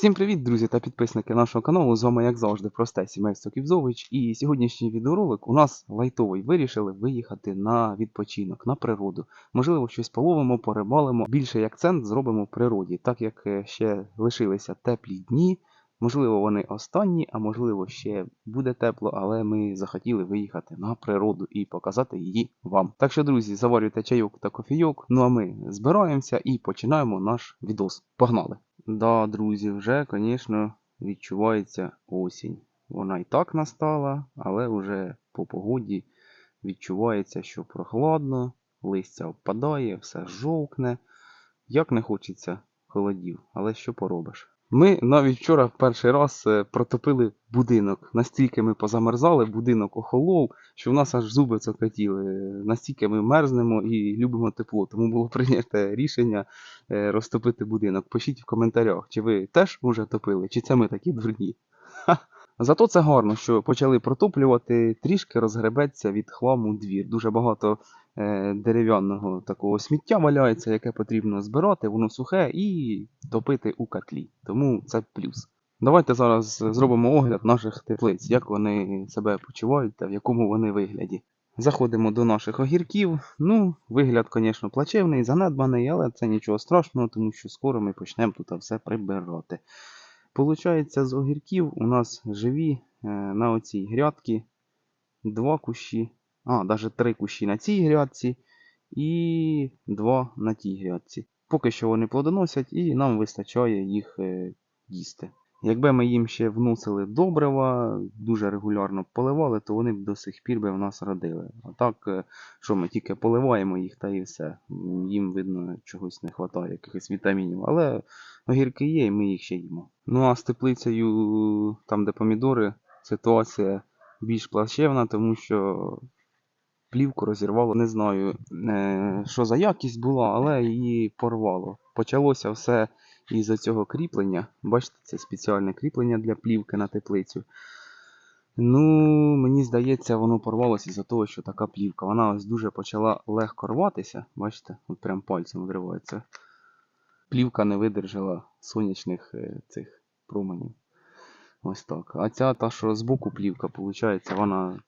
Всім привіт, друзі та підписники нашого каналу. З вами, як завжди, просте сімейство Кібзович. І сьогоднішній відеоролик у нас лайтовий. Вирішили виїхати на відпочинок, на природу. Можливо, щось половимо, порибалимо. Більший акцент зробимо в природі, так як е, ще лишилися теплі дні. Можливо, вони останні, а можливо, ще буде тепло, але ми захотіли виїхати на природу і показати її вам. Так що, друзі, заварюйте чайок та кофійок. Ну а ми збираємося і починаємо наш відос. Погнали! Да, друзі, вже, звісно, відчувається осінь. Вона і так настала, але вже по погоді відчувається, що прохладно, листя впадає, все жовкне. Як не хочеться холодів, але що поробиш? Ми навіть вчора перший раз е, протопили будинок. Настільки ми позамерзали, будинок охолов, що в нас аж зуби цокотіли. Настільки ми мерзнемо і любимо тепло. Тому було прийнято рішення е, розтопити будинок. Пишіть в коментарях, чи ви теж уже топили, чи це ми такі дурні. Зато це гарно, що почали протоплювати, трішки розгребеться від хламу двір. Дуже багато дерев'яного такого сміття валяється, яке потрібно збирати, воно сухе і топити у котлі. Тому це плюс. Давайте зараз зробимо огляд наших теплиць, як вони себе почувають та в якому вони вигляді. Заходимо до наших огірків. Ну, вигляд, звісно, плачевний, занедбаний, але це нічого страшного, тому що скоро ми почнемо тут все прибирати. Получається, з огірків у нас живі е, на оцій грядці два кущі, а, навіть три кущі на цій грядці і два на тій грядці. Поки що вони плодоносять і нам вистачає їх е, їсти. Якби ми їм ще вносили добрива, дуже регулярно поливали, то вони б до сих пір би в нас родили. А так, е, що ми тільки поливаємо їх та і все. Їм, видно, чогось не вистачає, якихось вітамінів. Але огірки є, і ми їх ще їмо. Ну а з теплицею, там де помідори, ситуація більш плачевна, тому що плівку розірвало. Не знаю, е, що за якість була, але її порвало. Почалося все із-за цього кріплення. Бачите, це спеціальне кріплення для плівки на теплицю. Ну, мені здається, воно порвалося із-за того, що така плівка. Вона ось дуже почала легко рватися. Бачите, от прям пальцем відривається. Плівка не видержала сонячних е, цих променів. Ось так. А ця та, що збоку плівка, виходить, вона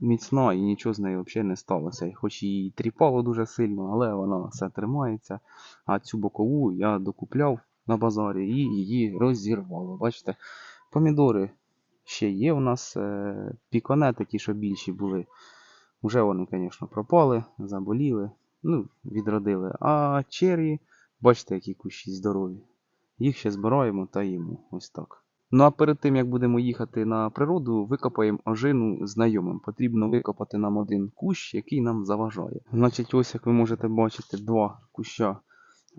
міцна і нічого з нею взагалі не сталося. Хоч її тріпало дуже сильно, але вона все тримається. А цю бокову я докупляв на базарі і її розірвало. Бачите, помідори ще є у нас е, піконе, такі, що більші були. Вже вони, звісно, пропали, заболіли, ну, відродили. А черрі, бачите, які кущі здорові. Їх ще збираємо та їмо. Ось так. Ну а перед тим як будемо їхати на природу, викопаємо ожину знайомим. Потрібно викопати нам один кущ, який нам заважає. Значить, ось як ви можете бачити, два куща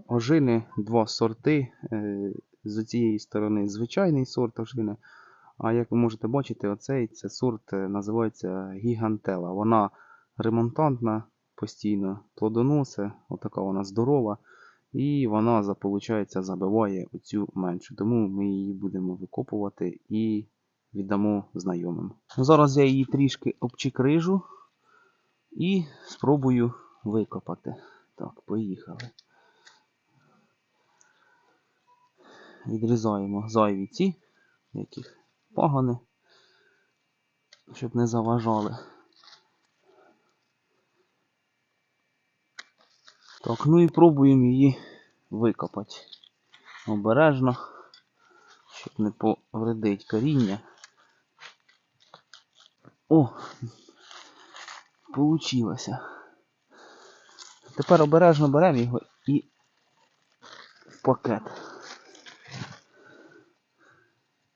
ожини, два сорти. Е, З цієї сторони звичайний сорт ожини. А як ви можете бачити, оцей це сорт е, називається гігантела. Вона ремонтантна, постійно плодоносе, отака вона здорова. І вона, получається, забиває оцю меншу. Тому ми її будемо викопувати і віддамо знайомим. Зараз я її трішки обчикрижу і спробую викопати. Так, поїхали. Відрізаємо зайві ці, яких пагони, щоб не заважали. Так, ну і пробуємо її викопати. Обережно, щоб не повредить коріння. О! Получилося. Тепер обережно беремо його і в пакет.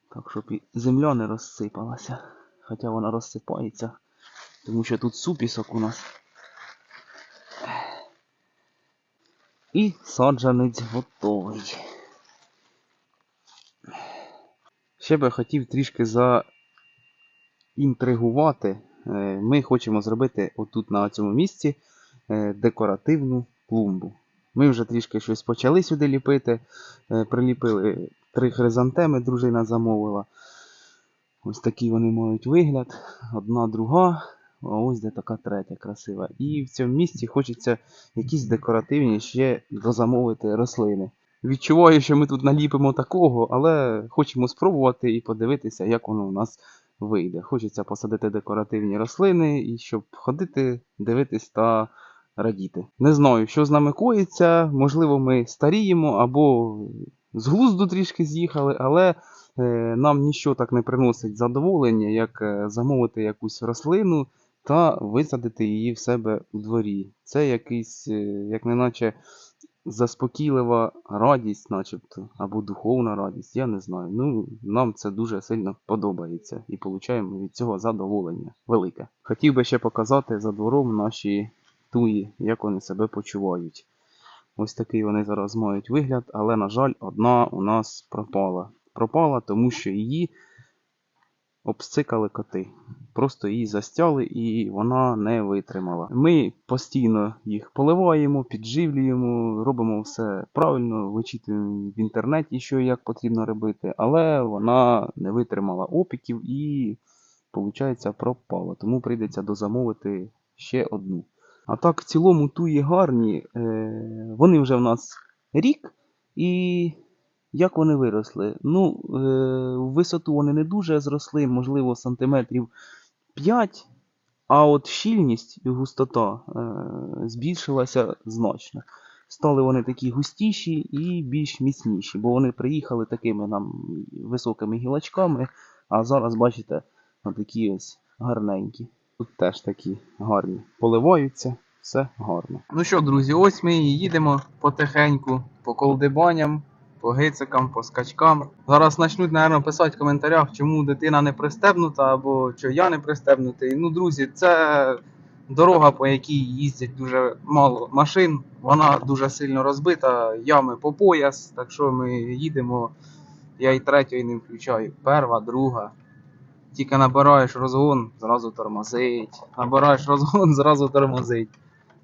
Так, щоб і земля не розсипалася. Хоча вона розсипається, тому що тут супісок у нас. І саджанець готовий. Ще би хотів трішки заінтригувати. Е, Ми хочемо зробити отут на цьому місці е, декоративну клумбу. Ми вже трішки щось почали сюди ліпити. Е, Приліпили три хризантеми, дружина замовила. Ось такий вони мають вигляд. Одна, друга. Ось де така третя красива. І в цьому місці хочеться якісь декоративні ще дозамовити рослини. відчуваю, що ми тут наліпимо такого, але хочемо спробувати і подивитися, як воно у нас вийде. Хочеться посадити декоративні рослини і щоб ходити, дивитись та радіти. Не знаю, що з нами коїться. Можливо, ми старіємо або з глузду трішки з'їхали, але е, нам ніщо так не приносить задоволення, як е, замовити якусь рослину та висадити її в себе у дворі. Це якийсь, е, як неначе заспокійлива радість, начебто, або духовна радість, я не знаю. Ну, нам це дуже сильно подобається і получаємо від цього задоволення велике. Хотів би ще показати за двором наші туї, як вони себе почувають. Ось такий вони зараз мають вигляд, але, на жаль, одна у нас пропала. Пропала, тому що її обсцикали коти. Просто її застяли і вона не витримала. Ми постійно їх поливаємо, підживлюємо, робимо все правильно, вичитуємо в інтернеті, що як потрібно робити, але вона не витримала опіків і, виходить, пропала. Тому прийдеться дозамовити ще одну. А так, в цілому туї гарні. Е, вони вже в нас рік. І як вони виросли? Ну, е, в висоту вони не дуже зросли, можливо, сантиметрів 5, а от щільність і густота е, збільшилася значно. Стали вони такі густіші і більш міцніші, бо вони приїхали такими нам високими гілочками, а зараз, бачите, такі ось гарненькі. Тут теж такі гарні. Поливаються, все гарно. Ну що, друзі, ось ми їдемо потихеньку по колдибаням, по гицикам, по скачкам. Зараз почнуть, напевно, писати в коментарях, чому дитина не пристебнута або що я не пристебнутий. Ну, друзі, це дорога, по якій їздять дуже мало машин. Вона дуже сильно розбита, ями по пояс, так що ми їдемо. Я і третьої не включаю. Перва, друга. Тільки набираєш розгон, зразу тормозить. Набираєш розгон, зразу тормозить.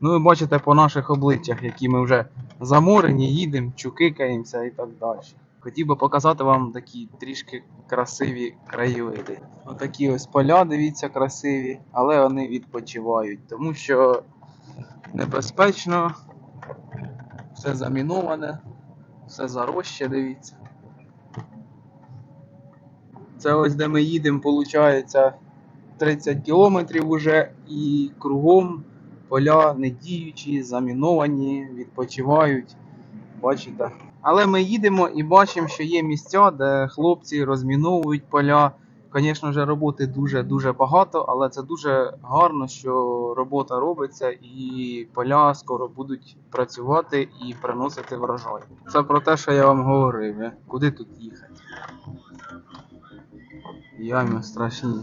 Ну, ви бачите по наших обличчях, які ми вже заморені, їдемо, чукикаємося і так далі. Хотів би показати вам такі трішки красиві краєвиди. Отакі ось поля, дивіться, красиві, але вони відпочивають, тому що небезпечно, все заміноване, все зароще, дивіться. Це ось де ми їдемо, виходить 30 кілометрів уже і кругом поля не діючі, заміновані, відпочивають. Бачите. Але ми їдемо і бачимо, що є місця, де хлопці розміновують поля. Звісно роботи дуже-дуже багато, але це дуже гарно, що робота робиться і поля скоро будуть працювати і приносити врожай. Це про те, що я вам говорив. Куди тут їхати? Ями страшні.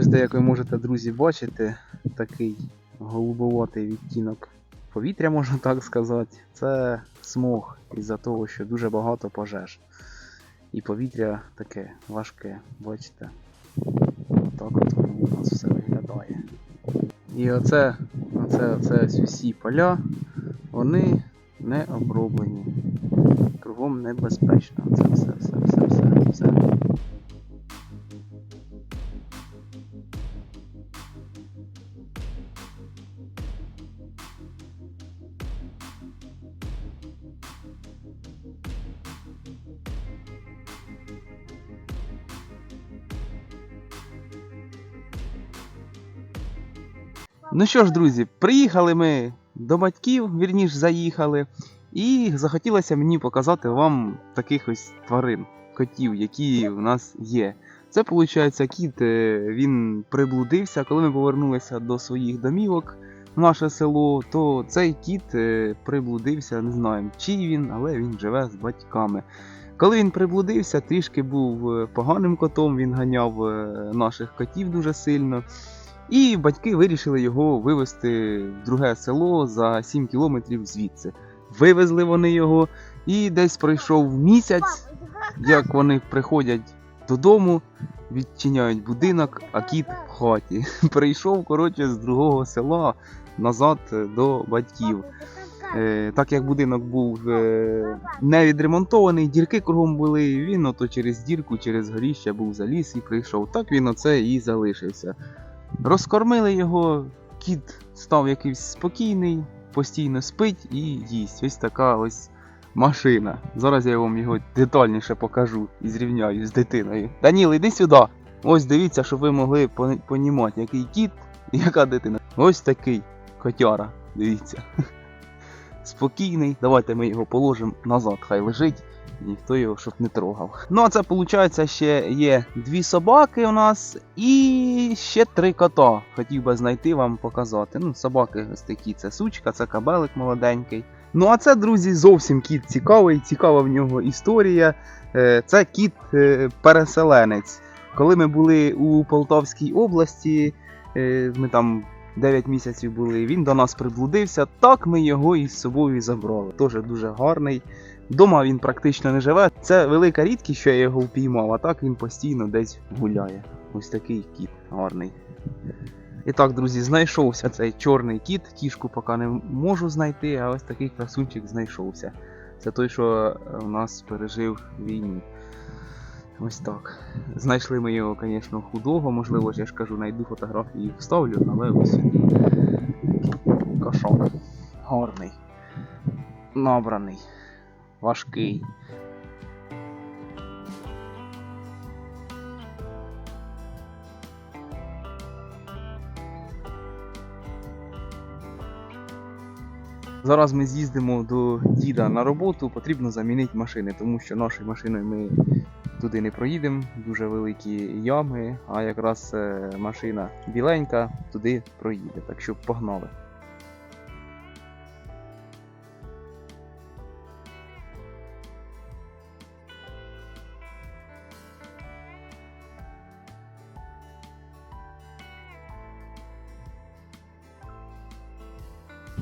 Ось де, як ви можете, друзі, бачити, такий голубоватий відтінок повітря, можна так сказати. Це смог із-за того, що дуже багато пожеж. І повітря таке важке, бачите. Так от воно у нас все виглядає. І оце, оце, оце ось усі поля, вони не оброблені. Кругом небезпечно. Це все, все, все, все, все. Ну що ж, друзі, приїхали ми до батьків, вірніш, заїхали, і захотілося мені показати вам таких ось тварин, котів, які в нас є. Це, виходить, кіт, е, він приблудився, коли ми повернулися до своїх домівок в наше село, то цей кіт е, приблудився, не знаємо, чий він, але він живе з батьками. Коли він приблудився, трішки був е, поганим котом, він ганяв наших котів дуже сильно. І батьки вирішили його вивезти в друге село за 7 кілометрів звідси. Вивезли вони його, і десь пройшов місяць, як вони приходять додому, відчиняють будинок, а кіт в хаті. Прийшов, коротше, з другого села назад до батьків. Е, так як будинок був е, не відремонтований, дірки кругом були, він ото через дірку, через горіще був заліз і прийшов. Так він оце і залишився. Розкормили його, кіт став якийсь спокійний, постійно спить і їсть. Ось така ось машина. Зараз я вам його детальніше покажу і зрівняю з дитиною. Даніл, іди сюди. Ось дивіться, щоб ви могли понімати, який кіт і яка дитина. Ось такий котяра. Дивіться. Спокійний. Давайте ми його положимо назад, хай лежить. Ніхто його щоб не трогав. Ну, а це виходить, ще є дві собаки у нас і ще три кота. Хотів би знайти вам показати. Ну, собаки ось такі, це сучка, це кабелик молоденький. Ну, а це, друзі, зовсім кіт цікавий, цікава в нього історія. Е, Це кіт е. Коли ми були у Полтавській області, е, ми там 9 місяців були, він до нас приблудився, так ми його із собою забрали. Теж дуже гарний. Дома він практично не живе. Це велика рідкість, що я його впіймав, а так він постійно десь гуляє. Ось такий кіт гарний. І так, друзі, знайшовся цей чорний кіт. Кішку поки не можу знайти, а ось такий красунчик знайшовся. Це той, що у нас пережив війну. Ось так. Знайшли ми його, звісно, худого, можливо, я ж кажу, знайду фотографії і вставлю, але ось він кошок. Гарний. Набраний. Важкий. Зараз ми з'їздимо до діда на роботу, потрібно замінити машини, тому що нашою машиною ми туди не проїдемо, дуже великі ями, а якраз е, машина біленька туди проїде. Так що погнали.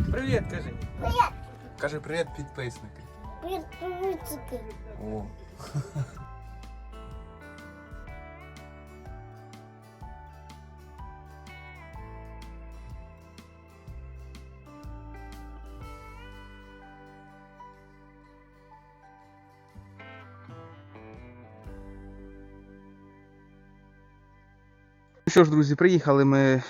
Привіт, кажи. Привіт. Кажи привіт, підписники. Підписчики. О. Ну що ж, друзі, приїхали ми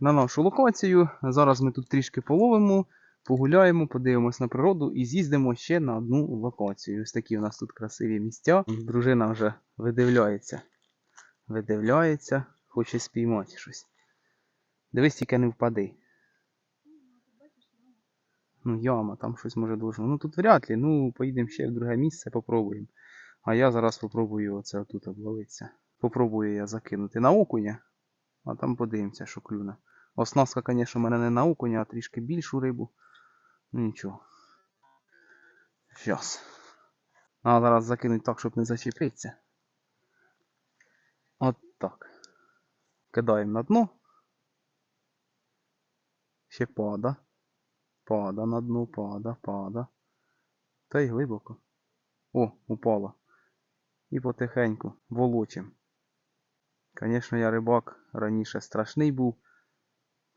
на нашу локацію. Зараз ми тут трішки половимо, погуляємо, подивимось на природу і з'їздимо ще на одну локацію. Ось такі у нас тут красиві місця. Дружина вже видивляється. Видивляється, хоче спіймати щось. Дивись, тільки не впади. Ну, яма, там щось може должно. Ну тут вряд ли, ну поїдемо ще в друге місце, попробуємо. А я зараз попробую оце отут обловитися. Попробую я закинути на окуня. А там подивимося, що клюне. Оснастка, звісно, в мене не на окуня, а трішки більшу рибу. Ну нічого. Щас. А зараз закинуть так, щоб не зачепитися. От так. Кидаємо на дно. Ще пада. Пада на дно, пада, пада. Та й глибоко. О, упала. І потихеньку волочим. Звісно, я рибак раніше страшний був.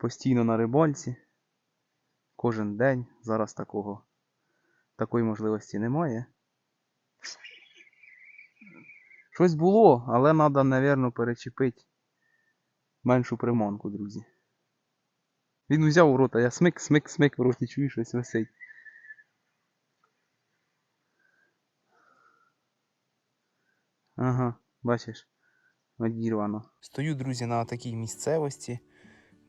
Постійно на рибальці. Кожен день. Зараз такого, такої можливості немає. Щось було, але треба, мабуть, перечепити меншу приманку, друзі. Він узяв у рота, я смик, смик, смик в роті чую, щось висить. Ага, бачиш, одірвано. Стою, друзі, на такій місцевості.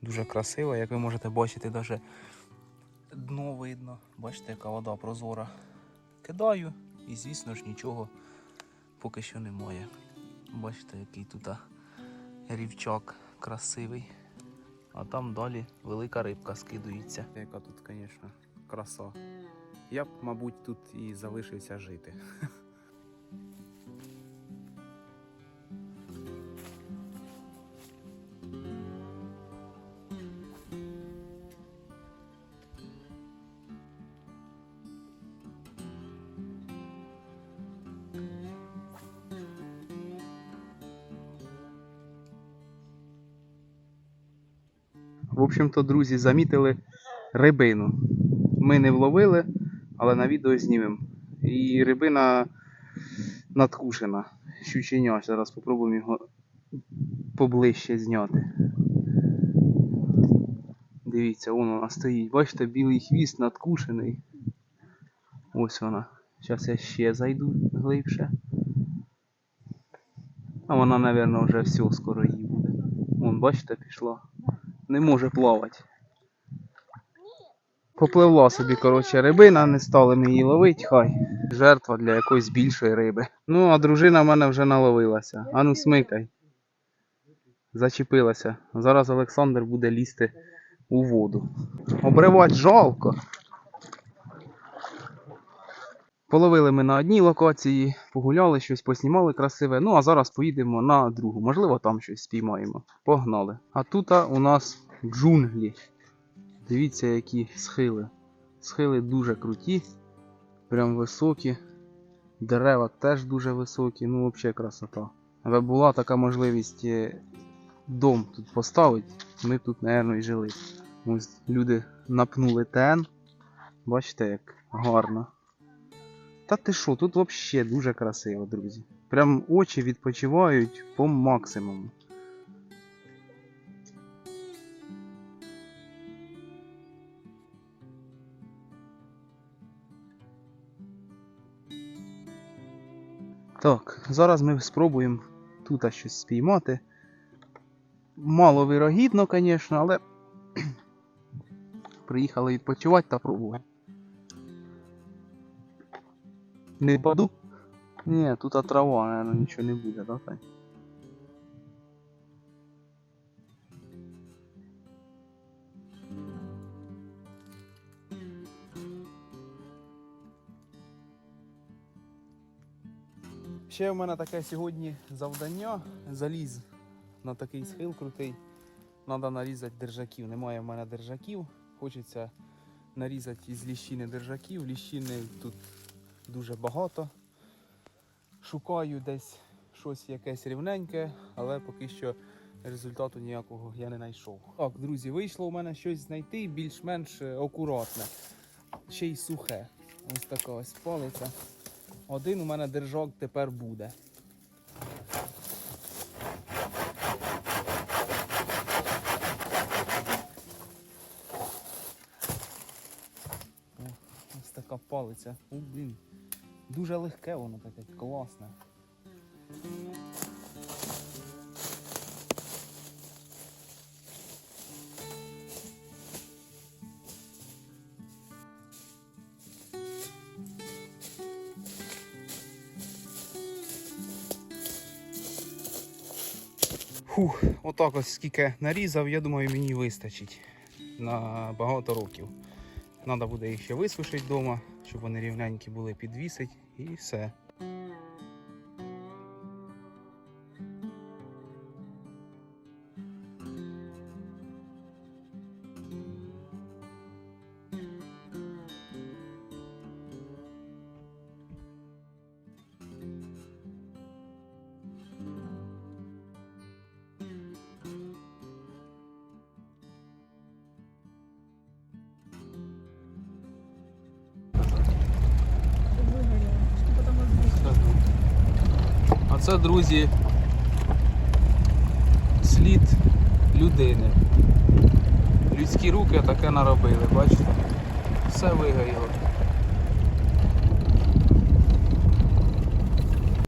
Дуже красиво, як ви можете бачити, навіть дно видно. Бачите, яка вода прозора. Кидаю і, звісно ж, нічого поки що немає. Бачите, який тут рівчак красивий. А там далі велика рибка скидується. Яка тут, звісно, краса. Я б, мабуть, тут і залишився жити. общем-то, друзі, замітили рибину. ми не вловили, але на відео знімемо. І рибина надкушена. Щученя. Зараз спробуємо його поближче зняти. Дивіться, вон вона стоїть. Бачите, білий хвіст надкушений. Ось вона. Зараз я ще зайду глибше. А вона, мабуть, вже все скоро її буде. Вон, бачите, пішла. Не може плавати. Попливла собі, коротше, рибина, не стали ми її ловити, хай. Жертва для якоїсь більшої риби. Ну, а дружина в мене вже наловилася. Ану, смикай. Зачепилася. Зараз Олександр буде лізти у воду. Обривати жалко. Половили ми на одній локації, погуляли, щось поснімали красиве. Ну а зараз поїдемо на другу. Можливо, там щось спіймаємо. Погнали. А тут у нас джунглі. Дивіться, які схили. Схили дуже круті, прям високі. Дерева теж дуже високі, ну взагалі красота. Але була така можливість е, дом тут поставити, ми тут, мабуть, і жили. Ось люди напнули тен. Бачите, як гарно. Та ти що, тут взагалі дуже красиво, друзі. Прям очі відпочивають по максимуму. Так, зараз ми спробуємо тут щось спіймати. Мало вирогідно, звісно, але приїхали відпочивати та пробувати. Не впаду? Ні, тут а трава, наверное, нічого не буде, да, Тань? Ще в мене таке сьогодні завдання. Заліз на такий схил крутий. Треба нарізати держаків. Немає в мене держаків. Хочеться нарізати із ліщини держаків. Ліщини тут дуже багато. Шукаю десь щось якесь рівненьке, але поки що результату ніякого я не знайшов. Так, друзі, вийшло у мене щось знайти більш-менш е, акуратне. Ще й сухе. Ось така ось палиця. Один у мене держак тепер буде. Ось така палиця. О, блін. Дуже легке воно таке, класне. Фух, отак ось скільки нарізав, я думаю, мені вистачить на багато років. Треба буде їх ще висушити вдома, щоб вони рівненькі були, підвісить і все. Це, друзі, слід людини. Людські руки таке наробили, бачите? Все вигоріло.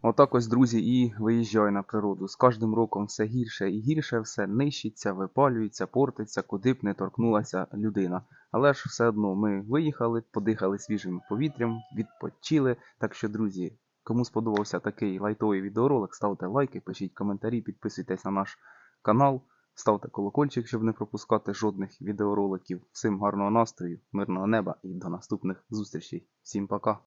Отак ось, друзі, і виїжджаю на природу. З кожним роком все гірше і гірше, все нищиться, випалюється, портиться, куди б не торкнулася людина. Але ж все одно ми виїхали, подихали свіжим повітрям, відпочили. Так що, друзі, Кому сподобався такий лайтовий відеоролик, ставте лайки, пишіть коментарі, підписуйтесь на наш канал, ставте колокольчик, щоб не пропускати жодних відеороликів. Всім гарного настрою, мирного неба і до наступних зустрічей. Всім пока!